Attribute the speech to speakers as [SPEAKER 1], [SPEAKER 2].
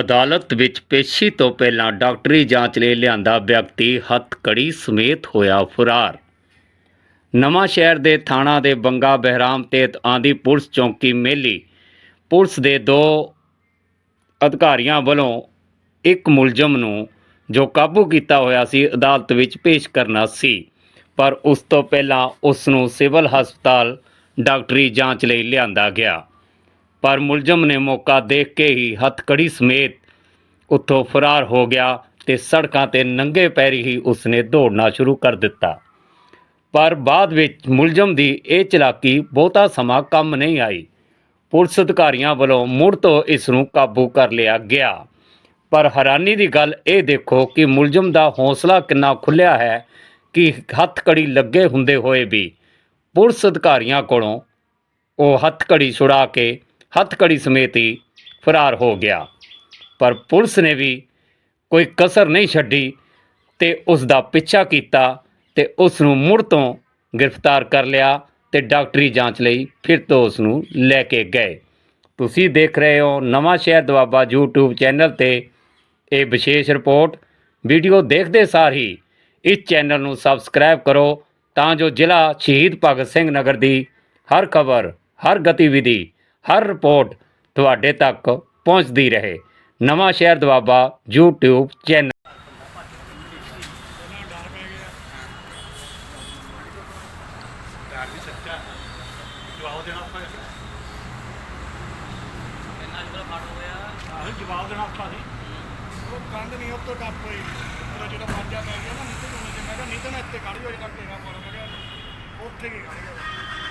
[SPEAKER 1] ਅਦਾਲਤ ਵਿੱਚ ਪੇਸ਼ੀ ਤੋਂ ਪਹਿਲਾਂ ਡਾਕਟਰੀ ਜਾਂਚ ਲਈ ਲਿਆਂਦਾ ਵਿਅਕਤੀ ਹੱਥਕੜੀ ਸਮੇਤ ਹੋਇਆ ਫਰਾਰ। ਨਵਾਂ ਸ਼ਹਿਰ ਦੇ ਥਾਣਾ ਦੇ ਬੰਗਾ ਬਹਿਰਾਮ ਤੇ ਆਂਦੀ ਪੁਲਿਸ ਚੌਂਕੀ ਮੇਲੀ ਪੁਲਿਸ ਦੇ ਦੋ ਅਧਿਕਾਰੀਆਂ ਵੱਲੋਂ ਇੱਕ ਮੁਲਜ਼ਮ ਨੂੰ ਜੋ ਕਾਬੂ ਕੀਤਾ ਹੋਇਆ ਸੀ, ਅਦਾਲਤ ਵਿੱਚ ਪੇਸ਼ ਕਰਨਾ ਸੀ, ਪਰ ਉਸ ਤੋਂ ਪਹਿਲਾਂ ਉਸ ਨੂੰ ਸਿਵਲ ਹਸਪਤਾਲ ਡਾਕਟਰੀ ਜਾਂਚ ਲਈ ਲਿਆਂਦਾ ਗਿਆ। ਪਰ ਮੁਲਜ਼ਮ ਨੇ ਮੌਕਾ ਦੇਖ ਕੇ ਹੀ ਹੱਥਕੜੀ ਸਮੇਤ ਉੱਥੋਂ ਫਰਾਰ ਹੋ ਗਿਆ ਤੇ ਸੜਕਾਂ ਤੇ ਨੰਗੇ ਪੈਰੀ ਹੀ ਉਸਨੇ ਦੌੜਨਾ ਸ਼ੁਰੂ ਕਰ ਦਿੱਤਾ। ਪਰ ਬਾਅਦ ਵਿੱਚ ਮੁਲਜ਼ਮ ਦੀ ਇਹ ਚਲਾਕੀ ਬਹੁਤਾ ਸਮਾਂ ਕੰਮ ਨਹੀਂ ਆਈ। ਪੁਲਿਸ ਅਧਿਕਾਰੀਆਂ ਵੱਲੋਂ ਮੁੜ ਤੋਂ ਇਸ ਨੂੰ ਕਾਬੂ ਕਰ ਲਿਆ ਗਿਆ। ਪਰ ਹੈਰਾਨੀ ਦੀ ਗੱਲ ਇਹ ਦੇਖੋ ਕਿ ਮੁਲਜ਼ਮ ਦਾ ਹੌਸਲਾ ਕਿੰਨਾ ਖੁੱਲਿਆ ਹੈ ਕਿ ਹੱਥਕੜੀ ਲੱਗੇ ਹੁੰਦੇ ਹੋਏ ਵੀ ਪੁਲਿਸ ਅਧਿਕਾਰੀਆਂ ਕੋਲੋਂ ਉਹ ਹੱਥਕੜੀ ਛੁਡਾ ਕੇ ਹੱਥਕੜੀ ਸਮੇਤ ਹੀ ਫਰਾਰ ਹੋ ਗਿਆ। ਪਰ ਪੁਲਿਸ ਨੇ ਵੀ ਕੋਈ ਕਸਰ ਨਹੀਂ ਛੱਡੀ ਤੇ ਉਸ ਦਾ ਪਿੱਛਾ ਕੀਤਾ ਤੇ ਉਸ ਨੂੰ ਮੁੜ ਤੋਂ ਗ੍ਰਿਫਤਾਰ ਕਰ ਲਿਆ ਤੇ ਡਾਕਟਰੀ ਜਾਂਚ ਲਈ ਫਿਰ ਤੋਂ ਉਸ ਨੂੰ ਲੈ ਕੇ ਗਏ। ਤੁਸੀਂ ਦੇਖ ਰਹੇ ਹੋ ਨਵਾਂ ਸ਼ਹਿਰ ਦਵਾਬਾ YouTube ਚੈਨਲ ਤੇ ਇਹ ਵਿਸ਼ੇਸ਼ ਰਿਪੋਰਟ। ਵੀਡੀਓ ਦੇਖਦੇ ਸਾਰ ਹੀ ਇਸ ਚੈਨਲ ਨੂੰ ਸਬਸਕ੍ਰਾਈਬ ਕਰੋ ਤਾਂ ਜੋ ਜ਼ਿਲ੍ਹਾ ਸ਼ਹੀਦ ਭਗਤ ਸਿੰਘ ਨਗਰ ਦੀ ਹਰ ਖਬਰ, ਹਰ ਗਤੀਵਿਧੀ ਹਰ ਰਿਪੋਰਟ ਤੁਹਾਡੇ ਤੱਕ ਪਹੁੰਚਦੀ ਰਹੇ ਨਵਾਂ ਸ਼ਹਿਰ ਦਵਾਬਾ YouTube ਚੈਨਲ
[SPEAKER 2] ਡਰ ਵੀ ਸੱਚਾ ਜਵਾਬ ਦੇਣਾ ਔਖਾ ਹੈ
[SPEAKER 3] ਇੰਨਾ ਜਿਹੜਾ ਫੜ ਹੋਇਆ
[SPEAKER 2] ਆਹ ਜਵਾਬ ਦੇਣਾ ਔਖਾ ਸੀ
[SPEAKER 4] ਉਹ ਕੰਧ ਨਹੀਂ ਉੱਤੋਂ ਟੱਪ ਹੋਈ ਮੇਰਾ ਜਿਹੜਾ ਮਾਂਜਾ ਪੈ ਗਿਆ ਨਾ ਨੀਤੇ ਨੂੰ ਜੇ ਮੈਂ ਕਿਹਾ ਨੀਤੇ ਨਾਲ ਇੱਥੇ ਖੜ ਜਾਓ ਜਿਹੜਾ ਘੇਰਾ ਪਾਉਣਾ ਮੈਂ ਕਿਹਾ ਉੱਥੇ ਕੀ ਖੜ ਗਿਆ